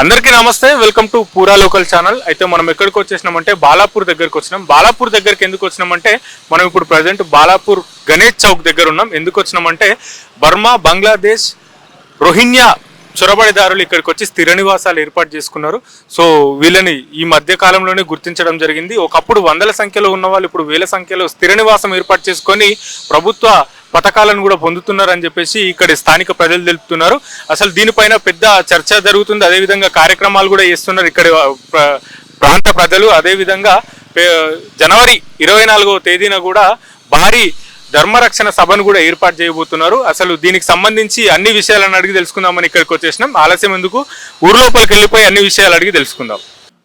అందరికీ నమస్తే welcome to పూరా లోకల్ ఛానల్. అయితే మనం ఎక్కడికి వచ్చేసినామంటే బాలాపూర్ దగ్గరికి వచ్చినాం. బాలాపూర్ దగ్గరికి ఎందుకు వచ్చినామంటే మనం ఇప్పుడు ప్రజెంట్ బాలాపూర్ గణేష్ చౌక్ దగ్గర ఉన్నాం. ఎందుకు వచ్చినామంటే బర్మా బంగ్లాదేశ్ రోహింగ్యా చొరబడిదారులు ఇక్కడికి వచ్చి స్థిర నివాసాలు ఏర్పాటు చేసుకున్నారు. సో వీళ్ళని ఈ మధ్య కాలంలోనే గుర్తించడం జరిగింది. ఒకప్పుడు వందల సంఖ్యలో ఉన్న వాళ్ళు ఇప్పుడు వేల సంఖ్యలో స్థిర నివాసం ఏర్పాటు చేసుకొని ప్రభుత్వ పథకాలను కూడా పొందుతున్నారని చెప్పేసి ఇక్కడ స్థానిక ప్రజలు తెలుపుతున్నారు. అసలు దీనిపైన పెద్ద చర్చ జరుగుతుంది. అదేవిధంగా కార్యక్రమాలు కూడా చేస్తున్నారు ఇక్కడ ప్రాంత ప్రజలు. అదేవిధంగా జనవరి ఇరవై నాలుగవ తేదీన కూడా భారీ ధర్మరక్షణ సభను కూడా ఏర్పాటు చేయబోతున్నారు. అసలు దీనికి సంబంధించి అన్ని విషయాలను అడిగి తెలుసుకుందామని ఇక్కడికి వచ్చేసినాం. ఆలస్యం ఎందుకు? ఊరు లోపలికి వెళ్ళిపోయి అన్ని విషయాలు అడిగి తెలుసుకుందాం.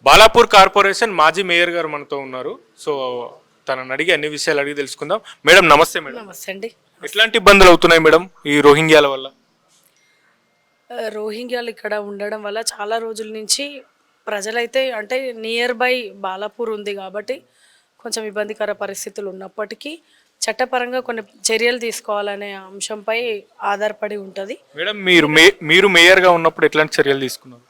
బాలాపూర్ కార్పొరేషన్ మాజీ మేయర్ గారు మనతో ఉన్నారు. సో తనని అడిగి అన్ని విషయాలు అడిగి తెలుసుకుందాం. మేడం నమస్తే మేడం. నమస్తే అండి. ఎట్లాంటి ఇబ్బందులు అవుతున్నాయి మేడం ఈ రోహింగ్యాల వల్ల? రోహింగ్యాలు ఇక్కడ ఉండడం వల్ల చాలా రోజుల నుంచి ప్రజలైతే అంటే నియర్ బై బాలాపూర్ ఉంది కాబట్టి కొంచెం ఇబ్బందికర పరిస్థితులు ఉన్నప్పటికీ చట్టపరంగా కొన్ని చర్యలు తీసుకోవాలనే అంశంపై ఆధారపడి ఉంటుంది. మేడం మీరు మీరు మేయర్గా ఉన్నప్పుడు ఎట్లాంటి చర్యలు తీసుకున్నారు?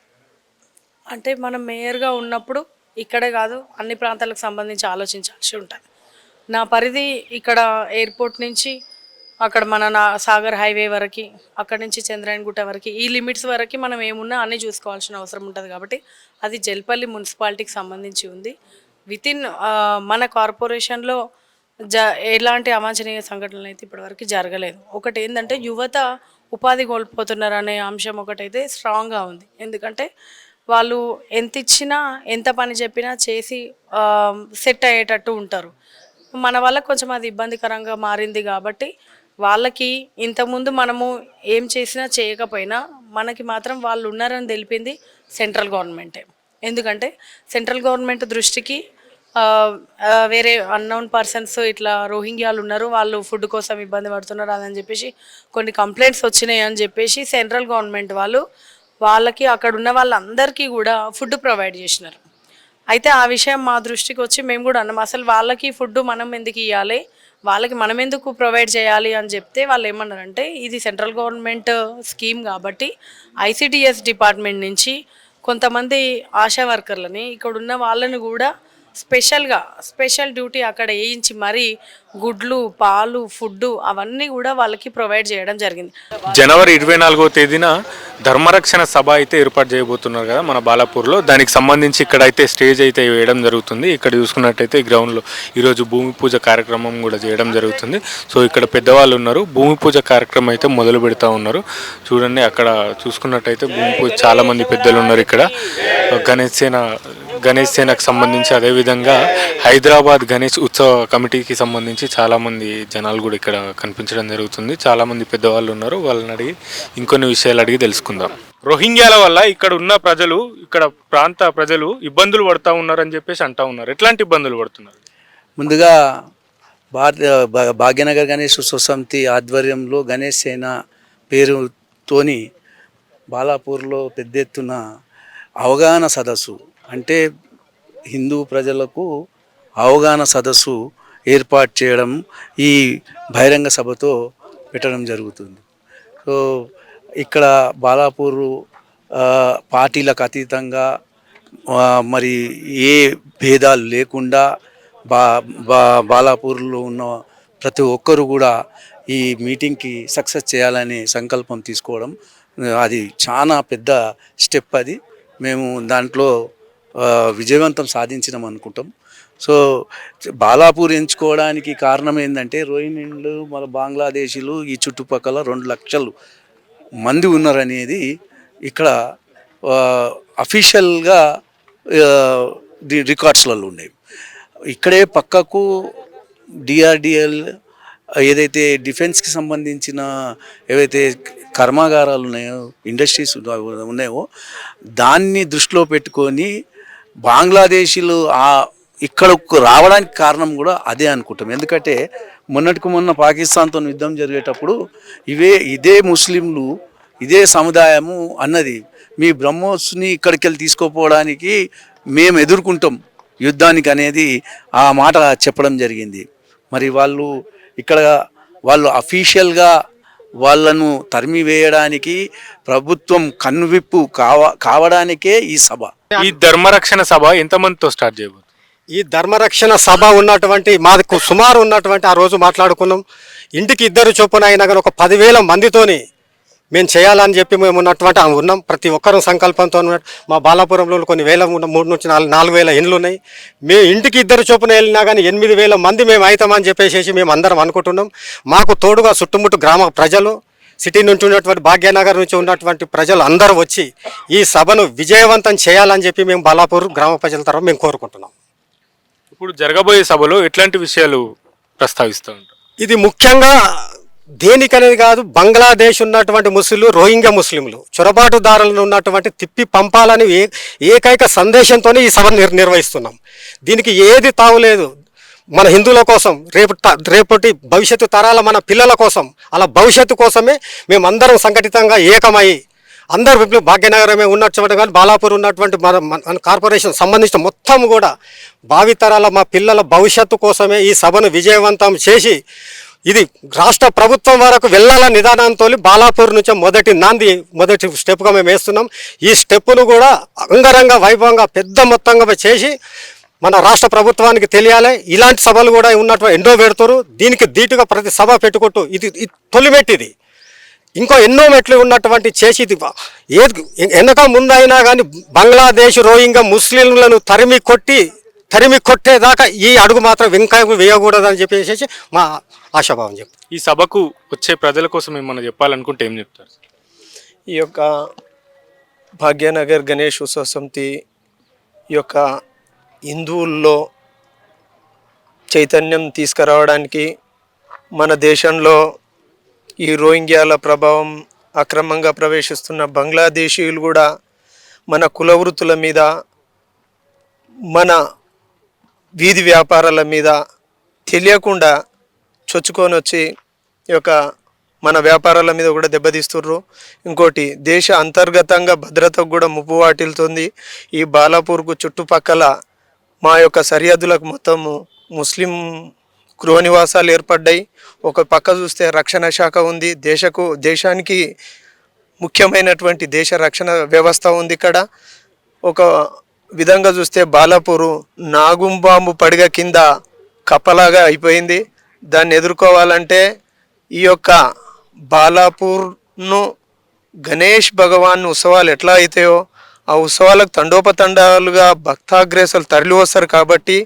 అంటే మనం మేయర్గా ఉన్నప్పుడు ఇక్కడే కాదు అన్ని ప్రాంతాలకు సంబంధించి ఆలోచించాల్సి ఉంటుంది. నా పరిధి ఇక్కడ ఎయిర్పోర్ట్ నుంచి అక్కడ మన నా సాగర్ హైవే వరకు అక్కడ నుంచి చంద్రాయణగుట్ట వరకు ఈ లిమిట్స్ వరకు మనం ఏమున్నా అన్నీ చూసుకోవాల్సిన అవసరం ఉంటుంది కాబట్టి అది జల్పల్లి మున్సిపాలిటీకి సంబంధించి ఉంది. విత్ ఇన్ మన కార్పొరేషన్లో జ ఎలాంటి అవాంఛనీయ సంఘటనలు అయితే ఇప్పటివరకు జరగలేదు. ఒకటి ఏంటంటే యువత ఉపాధి కోల్పోతున్నారు అనే అంశం ఒకటైతే స్ట్రాంగ్గా ఉంది. ఎందుకంటే వాళ్ళు ఎంత ఇచ్చినా ఎంత పని చెప్పినా చేసి సెట్ అయ్యేటట్టు ఉంటారు. మన వల్ల కొంచెం అది ఇబ్బందికరంగా మారింది కాబట్టి వాళ్ళకి ఇంతకుముందు మనము ఏం చేసినా చేయకపోయినా మనకి మాత్రం వాళ్ళు ఉన్నారని తెలిపింది సెంట్రల్ గవర్నమెంటే. ఎందుకంటే సెంట్రల్ గవర్నమెంట్ దృష్టికి వేరే అన్నోన్ పర్సన్స్ ఇట్లా రోహింగ్యాలు ఉన్నారు వాళ్ళు ఫుడ్ కోసం ఇబ్బంది పడుతున్నారు అదని చెప్పేసి కొన్ని కంప్లైంట్స్ వచ్చినాయి అని చెప్పేసి సెంట్రల్ గవర్నమెంట్ వాళ్ళు వాళ్ళకి అక్కడ ఉన్న వాళ్ళందరికీ కూడా ఫుడ్ ప్రొవైడ్ చేసినారు. అయితే ఆ విషయం మా దృష్టికి వచ్చి మేము కూడా అన్నాం అసలు వాళ్ళకి ఫుడ్ మనం ఎందుకు ఇవ్వాలి వాళ్ళకి మనం ఎందుకు ప్రొవైడ్ చేయాలి అని చెప్తే వాళ్ళు ఏమన్నారంటే ఇది సెంట్రల్ గవర్నమెంట్ స్కీమ్ కాబట్టి ఐసిడిఎస్ డిపార్ట్మెంట్ నుంచి కొంతమంది ఆశా వర్కర్లని ఇక్కడ ఉన్న వాళ్ళని కూడా స్పెషల్గా స్పెషల్ డ్యూటీ అక్కడ వేయించి మరీ గుడ్లు పాలు ఫుడ్ అవన్నీ కూడా వాళ్ళకి ప్రొవైడ్ చేయడం జరిగింది. జనవరి ఇరవై నాలుగో తేదీన ధర్మరక్షణ సభ అయితే ఏర్పాటు చేయబోతున్నారు కదా మన బాలాపూర్లో. దానికి సంబంధించి ఇక్కడ అయితే స్టేజ్ అయితే వేయడం జరుగుతుంది. ఇక్కడ చూసుకున్నట్టయితే గ్రౌండ్లో ఈరోజు భూమి పూజ కార్యక్రమం కూడా చేయడం జరుగుతుంది. సో ఇక్కడ పెద్దవాళ్ళు ఉన్నారు. భూమి పూజ కార్యక్రమం అయితే మొదలు పెడతా ఉన్నారు. చూడండి అక్కడ చూసుకున్నట్టయితే భూమి పూజ చాలామంది పెద్దలు ఉన్నారు ఇక్కడ. గణేష్ సేన గణేష్ సేనకు సంబంధించి అదేవిధంగా హైదరాబాద్ గణేష్ ఉత్సవ కమిటీకి సంబంధించి చాలామంది జనాలు కూడా ఇక్కడ కనిపించడం జరుగుతుంది. చాలామంది పెద్దవాళ్ళు ఉన్నారు. వాళ్ళని అడిగి ఇంకొన్ని విషయాలు అడిగి తెలుసుకుందాం. రోహింగ్యాల వల్ల ఇక్కడ ఉన్న ప్రజలు ఇక్కడ ప్రాంత ప్రజలు ఇబ్బందులు పడతా ఉన్నారని చెప్పేసి అంటా ఉన్నారు. ఎట్లాంటి ఇబ్బందులు పడుతున్నారు? ముందుగా భారత భా- భాగ్యనగర్ గణేష్ ఉత్సవ సమితి ఆధ్వర్యంలో గణేష్ సేన పేరుతోని బాలాపూర్లో పెద్ద ఎత్తున అవగాహన సదస్సు అంటే హిందూ ప్రజలకు అవగాహన సదస్సు ఏర్పాటు చేయడం ఈ బహిరంగ సభతో పెట్టడం జరుగుతుంది. సో ఇక్కడ బాలాపూర్ పార్టీలకు అతీతంగా మరి ఏ భేదాలు లేకుండా బా బా బాలాపూర్లో ఉన్న ప్రతి ఒక్కరు కూడా ఈ మీటింగ్కి సక్సెస్ చేయాలనే సంకల్పం తీసుకోవడం అది చాలా పెద్ద స్టెప్ అది. మేము దాంట్లో విజయవంతం సాధించినాం అనుకుంటాం సో బాలాపూర్ ఎంచుకోవడానికి కారణం ఏంటంటే రోహిణ్యులు మన బంగ్లాదేశీలు ఈ చుట్టుపక్కల రెండు లక్షలు మంది ఉన్నారనేది ఇక్కడ అఫీషియల్గా రికార్డ్స్లలో ఉండేవి ఇక్కడే పక్కకు డిఆర్డిఎల్ ఏదైతే డిఫెన్స్కి సంబంధించిన ఏవైతే కర్మాగారాలు ఉన్నాయో ఇండస్ట్రీస్ ఉన్నాయో దాన్ని దృష్టిలో పెట్టుకొని బంగ్లాదేశీలు ఆ ఇక్కడకు రావడానికి కారణం కూడా అదే అనుకుంటాం. ఎందుకంటే మొన్నటికి మొన్న పాకిస్తాన్తో యుద్ధం జరిగేటప్పుడు ఇవే ఇదే ముస్లింలు ఇదే సముదాయము అన్నది మీ బ్రహ్మోస్ని ఇక్కడికి వెళ్ళి తీసుకోపోవడానికి మేము ఎదుర్కొంటాం యుద్ధానికి అనేది ఆ మాట చెప్పడం జరిగింది. మరి వాళ్ళు ఇక్కడ వాళ్ళు అఫీషియల్గా వాళ్ళను తరిమివేయడానికి ప్రభుత్వం కన్నువిప్పు కావ కావడానికే ఈ సభ. ఈ ధర్మరక్షణ సభ ఎంతమందితో స్టార్ట్ చేయబోతుంది? ఈ ధర్మరక్షణ సభ ఉన్నటువంటి మాది కు- సుమారు ఉన్నటువంటి ఆ రోజు మాట్లాడుకున్నాం. ఇంటికి ఇద్దరు చొప్పున అయినా కానీ ఒక పదివేల మందితోని మేము చేయాలని చెప్పి మేము ఉన్నటువంటి ఉన్నాం. ప్రతి ఒక్కరు సంకల్పంతో మా బాలాపురంలో కొన్ని వేల మూడు నుంచి నాలుగు నాలుగు వేల ఇండ్లు ఉన్నాయి. మేము ఇంటికి ఇద్దరు చొప్పున వెళ్ళినా కానీ ఎనిమిది వేల మంది మేము అవుతామని చెప్పేసి మేము అందరం అనుకుంటున్నాం. మాకు తోడుగా చుట్టుముట్టు గ్రామ ప్రజలు సిటీ నుంచి ఉన్నటువంటి భాగ్యనగర్ నుంచి ఉన్నటువంటి ప్రజలు అందరూ వచ్చి ఈ సభను విజయవంతం చేయాలని చెప్పి మేము బాలాపూర్ గ్రామ ప్రజల తరఫు మేము కోరుకుంటున్నాం. ఇప్పుడు జరగబోయే సభలో ఎట్లాంటి విషయాలు ప్రస్తావిస్తూ ఉంటారు? ఇది ముఖ్యంగా దేనికనేది కాదు బంగ్లాదేశ్ ఉన్నటువంటి ముస్లింలు రోహింగ్యా ముస్లింలు చొరబాటుదారులను ఉన్నటువంటి తిప్పి పంపాలని ఏకైక సందేశంతోనే ఈ సభ నిర్ నిర్వహిస్తున్నాం. దీనికి ఏది తావులేదు. మన హిందువుల కోసం రేపు త- రేపటి భవిష్యత్తు తరాల మన పిల్లల కోసం అలా భవిష్యత్తు కోసమే మేమందరం సంఘటితంగా ఏకమై అందరు ఇప్పుడు భాగ్యనగరమే ఉన్నటువంటి కానీ బాలాపూర్ ఉన్నటువంటి మన మన కార్పొరేషన్ సంబంధించిన మొత్తం కూడా భావితరాల మా పిల్లల భవిష్యత్తు కోసమే ఈ సభను విజయవంతం చేసి ఇది రాష్ట్ర ప్రభుత్వం వరకు వెళ్ళాల నిదానంతో బాలాపూర్ నుంచి మొదటి నాంది మొదటి స్టెప్గా మేము వేస్తున్నాం. ఈ స్టెప్పును కూడా అంగరంగ వైభవంగా పెద్ద మొత్తంగా చేసి మన రాష్ట్ర ప్రభుత్వానికి తెలియాలి. ఇలాంటి సభలు కూడా ఉన్నటువంటి ఎన్నో పెడతారు. దీనికి ధీటుగా ప్రతి సభ పెట్టుకుంటూ ఇది ఇది తొలి మెట్టు ఇది. ఇంకో ఎన్నో మెట్లు ఉన్నటువంటి చేసి ఇది ఏది వెనక ముందైనా కానీ బంగ్లాదేశ్ రోహింగ్యా ముస్లింలను తరిమి కొట్టి తరిమి కొట్టేదాకా ఈ అడుగు మాత్రం వెంక వేయకూడదని చెప్పేసి మా ఆశాభావం చెప్పు ఈ సభకు వచ్చే ప్రజల కోసం ఏమన్నా చెప్పాలనుకుంటే ఏం చెప్తారు? ఈ యొక్క భాగ్యనగర్ గణేష్ ఉత్సవ సమితి ఈ యొక్క హిందువుల్లో చైతన్యం తీసుకురావడానికి మన దేశంలో ఈ రోహింగ్యాల ప్రభావం అక్రమంగా ప్రవేశిస్తున్న బంగ్లాదేశీయులు కూడా మన కుల వృత్తుల మీద మన వీధి వ్యాపారాల మీద తెలియకుండా చొచ్చుకొని వచ్చి ఈ యొక్క మన వ్యాపారాల మీద కూడా దెబ్బతీస్తుర్రు. ఇంకోటి దేశ అంతర్గతంగా భద్రతకు కూడా ముప్పు వాటిల్తుంది ఈ బాలాపూర్కు చుట్టుపక్కల మా యొక్క సరిహద్దులకు మొత్తము ముస్లిం గృహ నివాసాలు ఏర్పడ్డాయి. ఒక పక్క చూస్తే రక్షణ శాఖ ఉంది. దేశకు దేశానికి ముఖ్యమైనటువంటి దేశ రక్షణ వ్యవస్థ ఉంది ఇక్కడ. ఒక విధంగా చూస్తే బాలాపూరు నాగుంబాంబు పడిగ కింద కప్పలాగా అయిపోయింది. దాన్ని ఎదుర్కోవాలంటే ఈ యొక్క బాలాపూర్ను గణేష్ భగవాన్ ఉత్సవాలు ఎట్లా అవుతాయో ఆ ఉత్సవాలకు తండోపతండాలుగా భక్తాగ్రేసులు తరలి వస్తారు కాబట్టి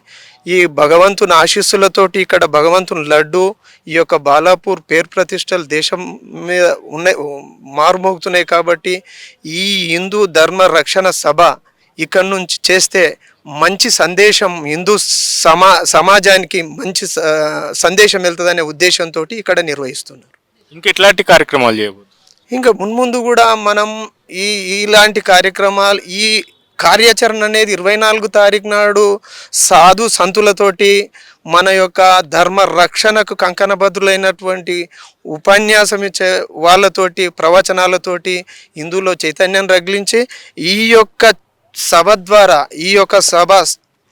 ఈ భగవంతుని ఆశీస్సులతోటి ఇక్కడ భగవంతుని లడ్డు ఈ యొక్క బాలాపూర్ పేరు ప్రతిష్టలు దేశం మీద ఉన్నాయి మారుమోగుతున్నాయి కాబట్టి ఈ హిందూ ధర్మ రక్షణ సభ ఇక్కడి నుంచి చేస్తే మంచి సందేశం హిందూ సమా సమాజానికి మంచి స- సందేశం వెళ్తుందనే ఉద్దేశంతో ఇక్కడ నిర్వహిస్తున్నారు. ఇంకెట్లాంటి కార్యక్రమాలు చేయబోతున్నారు ఇంకా మున్ముందు కూడా మనం ఈ ఇలాంటి కార్యక్రమాలు ఈ కార్యాచరణ అనేది ఇరవై నాలుగు తారీఖు నాడు సాధు సంతులతోటి మన యొక్క ధర్మ రక్షణకు కంకణబద్ధులైనటువంటి ఉపన్యాసం ఇచ్చే వాళ్ళతోటి ప్రవచనాలతోటి ఇందులో చైతన్యం రగిలించి ఈ యొక్క సభ ద్వారా ఈ యొక్క సభ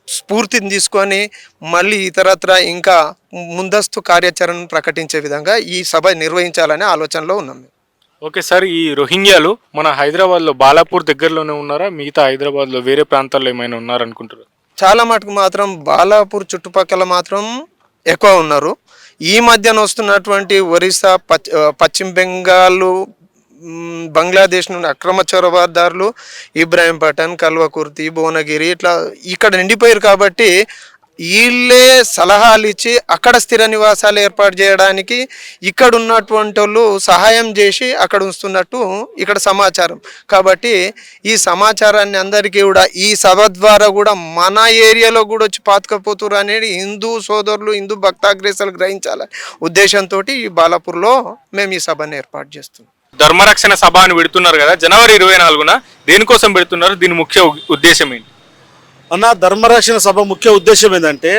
స్ఫూర్తిని తీసుకొని మళ్ళీ ఇతరత్ర ఇంకా ముందస్తు కార్యాచరణను ప్రకటించే విధంగా ఈ సభ నిర్వహించాలనే ఆలోచనలో ఉన్నాం మేము. ఓకే సార్ ఈ రోహింగ్యాలు మన హైదరాబాద్లో బాలాపూర్ దగ్గరలోనే ఉన్నారా? మిగతా హైదరాబాద్లో వేరే ప్రాంతాల్లో ఏమైనా ఉన్నారనుకుంటారు చాలా మటుకు మాత్రం బాలాపూర్ చుట్టుపక్కల మాత్రం ఎక్కువ ఉన్నారు. ఈ మధ్యన వస్తున్నటువంటి ఒరిస్సా పశ్చిమ బెంగాల్ బంగ్లాదేశ్ నుండి అక్రమ చొరబాదారులు ఇబ్రాహీం పఠాన్ కల్వకుర్తి భువనగిరి ఇట్లా ఇక్కడ నిండిపోయారు కాబట్టి వీళ్ళే సలహాలు ఇచ్చి అక్కడ స్థిర నివాసాలు ఏర్పాటు చేయడానికి ఇక్కడ ఉన్నటువంటి వాళ్ళు సహాయం చేసి అక్కడ ఉంచుతున్నట్టు ఇక్కడ సమాచారం. కాబట్టి ఈ సమాచారాన్ని అందరికీ కూడా ఈ సభ ద్వారా కూడా మన ఏరియాలో కూడా వచ్చి పాతుకపోతున్నారు అనేది హిందూ సోదరులు హిందూ భక్తాగ్రేసాలు గ్రహించాలని ఉద్దేశంతో ఈ బాలాపూర్లో మేము ఈ సభను ఏర్పాటు చేస్తున్నాం. ధర్మరక్షణ సభ అని పెడుతున్నారు కదా జనవరి ఇరవై నాలుగున. దేనికోసం పెడుతున్నారు? దీని ముఖ్య ఉద్దేశం ఏంటి? అన్న ధర్మరక్షణ సభ ముఖ్య ఉద్దేశం ఏంటంటే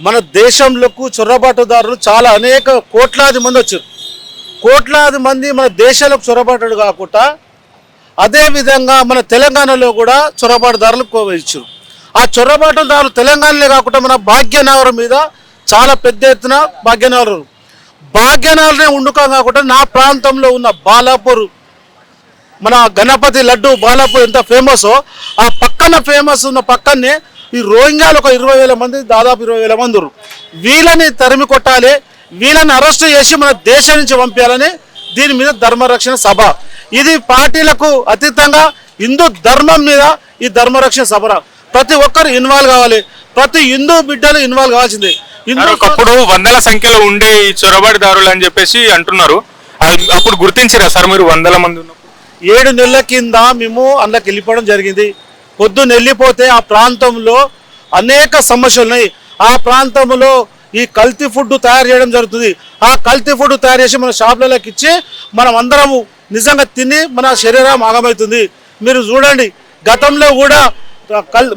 మన దేశంలోకి చొరబాటుదారులు చాలా అనేక కోట్లాది మంది వచ్చారు. కోట్లాది మంది మన దేశాలకు చొరబాటు కాకుండా అదేవిధంగా మన తెలంగాణలో కూడా చొరబాటుదారులు కోవచ్చు ఇచ్చారు ఆ చొరబాటుదారులు తెలంగాణలో కాకుండా మన భాగ్యనగరం మీద చాలా పెద్ద ఎత్తున భాగ్యనగరం. భాగ్యనాలనే ఉండుకో కాకుండా నా ప్రాంతంలో ఉన్న బాలాపూర్ మన గణపతి లడ్డు బాలపు ఎంత ఫేమసో ఆ పక్కన ఫేమస్ ఉన్న పక్కనే ఈ రోహింగ్యాలు ఒక ఇరవై వేల మంది దాదాపు ఇరవై వేల మంది వీళ్ళని తరిమి కొట్టాలి వీళ్ళని అరెస్ట్ చేసి మన దేశం నుంచి పంపించాలని దీని మీద ధర్మరక్షణ సభ. ఇది పార్టీలకు అతీతంగా హిందూ ధర్మం మీద ఈ ధర్మరక్షణ సభ ప్రతి ఒక్కరు ఇన్వాల్వ్ కావాలి ప్రతి హిందూ బిడ్డలు ఇన్వాల్వ్ కావాల్సింది. ఒకప్పుడు వందల సంఖ్యలో ఉండే ఈ చొరబడిదారులు అని చెప్పేసి అంటున్నారు. అప్పుడు గుర్తించిరా సార్ మీరు వందల మంది ఉన్నారు ఏడు నెలల కింద మేము అందులోకి వెళ్ళిపోవడం జరిగింది. పొద్దున్న వెళ్ళిపోతే ఆ ప్రాంతంలో అనేక సమస్యలు ఉన్నాయి. ఆ ప్రాంతంలో ఈ కల్తీ ఫుడ్ తయారు చేయడం జరుగుతుంది. ఆ కల్తీ ఫుడ్ తయారు చేసి మన షాపులలోకి ఇచ్చి మనం అందరము నిజంగా తిని మన శరీరం ఆగమవుతుంది. మీరు చూడండి గతంలో కూడా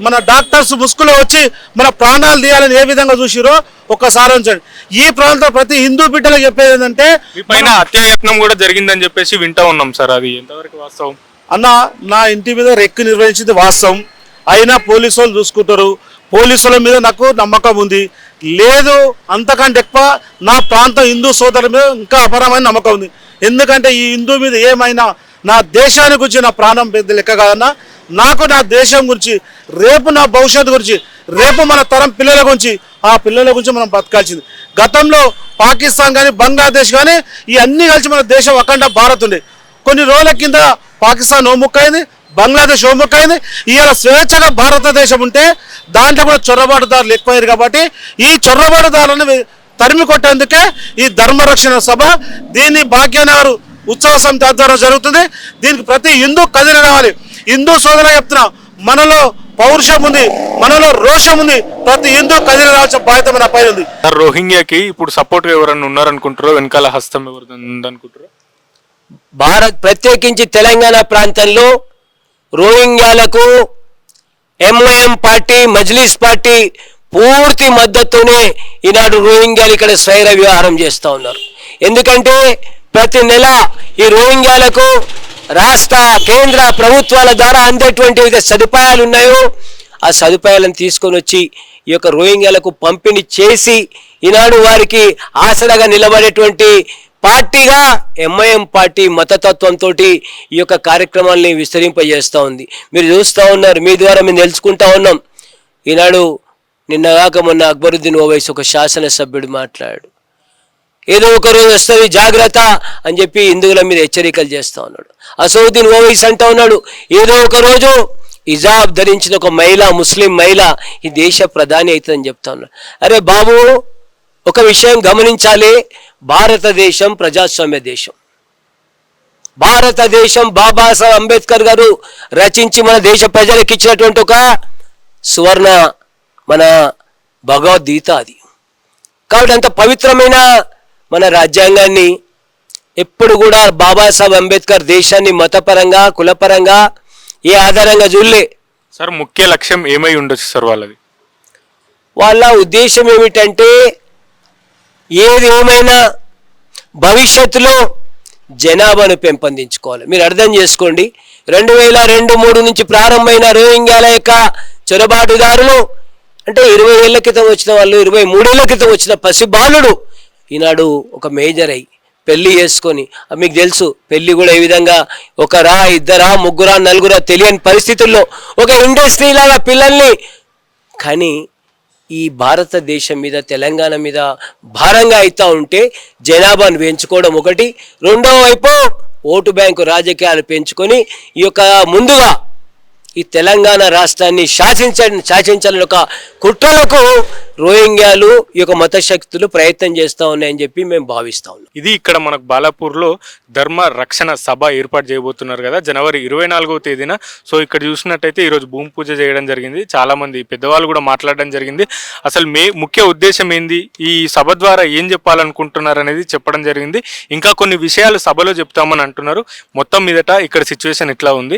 మన డాక్టర్స్ ముసుగులో వచ్చి మన ప్రాణాలు తీయాలని ఏ విధంగా చూసిరో ఒక్కసారి ఉంచండి. ఈ ప్రాంతం ప్రతి హిందూ బిడ్డలకు చెప్పేది ఏంటంటే పైన హత్యాయత్నం కూడా జరిగిందని చెప్పేసి వింటా ఉన్నాం సార్ అది. ఎంతవరకు వాస్తవం? అన్న నా ఇంటి మీద రెక్కు నిర్వహించింది వాస్తవం. అయినా పోలీసు వాళ్ళు చూసుకుంటారు. పోలీసుల మీద నాకు నమ్మకం ఉంది. లేదు అంతకంటే ఎక్కువ నా ప్రాంతం హిందూ సోదరుల మీద ఇంకా అపరమైన నమ్మకం ఉంది. ఎందుకంటే ఈ హిందూ మీద ఏమైనా నా దేశాన్ని గురించి నా ప్రాణం పెద్ద లెక్క కాదన్నా నాకు నా దేశం గురించి రేపు నా భవిష్యత్తు గురించి రేపు మన తరం పిల్లల గురించి ఆ పిల్లల గురించి మనం బతకాల్సింది. గతంలో పాకిస్తాన్ కానీ బంగ్లాదేశ్ కానీ ఈ అన్ని కలిసి మన దేశం అఖండ భారత్ ఉండే. కొన్ని రోజుల కింద పాకిస్తాన్ ఓముక్కైంది బంగ్లాదేశ్ ఓముక్కైంది ఇవాళ స్వేచ్ఛగా భారతదేశం ఉంటే దాంట్లో కూడా చొరబాటుదారులు ఎక్కువయ్యారు కాబట్టి ఈ చొరబాటుదారులను తరిమి కొట్టేందుకే ఈ ధర్మరక్షణ సభ దీన్ని భాగ్యనగర్ ఉత్సవ సమితి ఆధ్వర్యంలో జరుగుతుంది. దీనికి ప్రతి హిందూ కదిలి రావాలి. హిందూ సోదరులు చెప్తున్నా మనలో పౌరుషం ఉంది మనలో రోషం ఉంది ప్రతి హిందూ కదిలి రావాల్సిన బాధ్యత మన పైన ఉంది. రోహింగ్యాకి ఇప్పుడు సపోర్ట్ ఎవరన్నా ఉన్నారనుకుంటారో వెనకాల హస్తం ఎవరు ఉందనుకుంటారో భారత్ ప్రత్యేకించి తెలంగాణ ప్రాంతంలో రోహింగ్యాలకు ఎంఓఎం పార్టీ మజ్లిస్ పార్టీ పూర్తి మద్దతునే ఈనాడు రోహింగ్యాలు ఇక్కడ స్వైర వ్యవహారం చేస్తూ ఉన్నారు. ఎందుకంటే ప్రతి నెల ఈ రోహింగ్యాలకు రాష్ట్ర కేంద్ర ప్రభుత్వాల ద్వారా అందేటువంటి వివిధ సదుపాయాలు ఉన్నాయో ఆ సదుపాయాలను తీసుకొని వచ్చి ఈ యొక్క రోహింగ్యాలకు పంపిణీ చేసి ఈనాడు వారికి ఆసరాగా నిలబడేటువంటి పార్టీగా ఎంఐఎం పార్టీ మతతత్వంతో ఈ యొక్క కార్యక్రమాల్ని విస్తరింపజేస్తూ ఉంది. మీరు చూస్తూ ఉన్నారు మీ ద్వారా మేము తెలుసుకుంటా ఉన్నాం. ఈనాడు నిన్నగాక మొన్న అక్బరుద్దీన్ ఓవైస్ ఒక శాసనసభ్యుడు మాట్లాడు ఏదో ఒక రోజు వస్తుంది జాగ్రత్త అని చెప్పి హిందువుల మీద హెచ్చరికలు చేస్తూ ఉన్నాడు. అసౌద్దీన్ ఓవైస్ అంటూ ఉన్నాడు ఏదో ఒక రోజు ఇజాబ్ ధరించిన ఒక మహిళ ముస్లిం మహిళ ఈ దేశ ప్రధాని అవుతుందని చెప్తా ఉన్నాడు. అరే బాబు ఒక విషయం గమనించాలి భారతదేశం ప్రజాస్వామ్య దేశం. భారతదేశం బాబాసాహెబ్ అంబేద్కర్ గారు రచించి మన దేశ ప్రజలకు ఇచ్చినటువంటి ఒక సువర్ణ మన భగవద్గీత అది. కాబట్టి అంత పవిత్రమైన మన రాజ్యాంగాన్ని ఎప్పుడు కూడా బాబాసాహెబ్ అంబేద్కర్ దేశాన్ని మతపరంగా కులపరంగా ఏ ఆధారంగా చూడలే. సార్ ముఖ్య లక్ష్యం ఏమై ఉండొచ్చు సార్ వాళ్ళది? వాళ్ళ ఉద్దేశం ఏమిటంటే ఏది ఏమైనా భవిష్యత్తులో జనాభాను పెంపొందించుకోవాలి. మీరు అర్థం చేసుకోండి. రెండు వేల రెండు మూడు నుంచి ప్రారంభమైన రోహింగ్యాల యొక్క చొరబాటుదారులు అంటే ఇరవై ఏళ్ళ క్రితం వచ్చిన వాళ్ళు ఇరవై మూడేళ్ళ క్రితం వచ్చిన పసిబాలుడు ఈనాడు ఒక మేజర్ అయ్యి పెళ్ళి చేసుకొని మీకు తెలుసు పెళ్ళి కూడా ఏ విధంగా ఒకరా ఇద్దరా ముగ్గురా నలుగురా తెలియని పరిస్థితుల్లో ఒక ఇండస్ట్రీ లాగా పిల్లల్ని. కానీ ఈ భారతదేశం మీద తెలంగాణ మీద భారంగా అవుతా ఉంటే జనాభాను పెంచుకోవడం ఒకటి. రెండో వైపు ఓటు బ్యాంకు రాజకీయాలు పెంచుకొని ఈ యొక్క ముందుగా ఈ తెలంగాణ రాష్ట్రాన్ని శాసించ శాసించాలని ఒక కుట్రలకు రోహింగ్యాలు ఈ యొక్క మత శక్తులు ప్రయత్నం చేస్తూ ఉన్నాయని చెప్పి మేము భావిస్తా ఉన్నాం. ఇది ఇక్కడ మనకు బాలాపూర్లో ధర్మ రక్షణ సభ ఏర్పాటు చేయబోతున్నారు కదా జనవరి ఇరవై నాలుగవ తేదీన. సో ఇక్కడ చూసినట్టయితే ఈరోజు భూమి పూజ చేయడం జరిగింది. చాలామంది పెద్దవాళ్ళు కూడా మాట్లాడడం జరిగింది. అసలు మే ముఖ్య ఉద్దేశం ఏంది? ఈ సభ ద్వారా ఏం చెప్పాలనుకుంటున్నారు అనేది చెప్పడం జరిగింది. ఇంకా కొన్ని విషయాలు సభలో చెప్తామని అంటున్నారు. మొత్తం మీదట ఇక్కడ సిచ్యువేషన్ ఇట్లా ఉంది.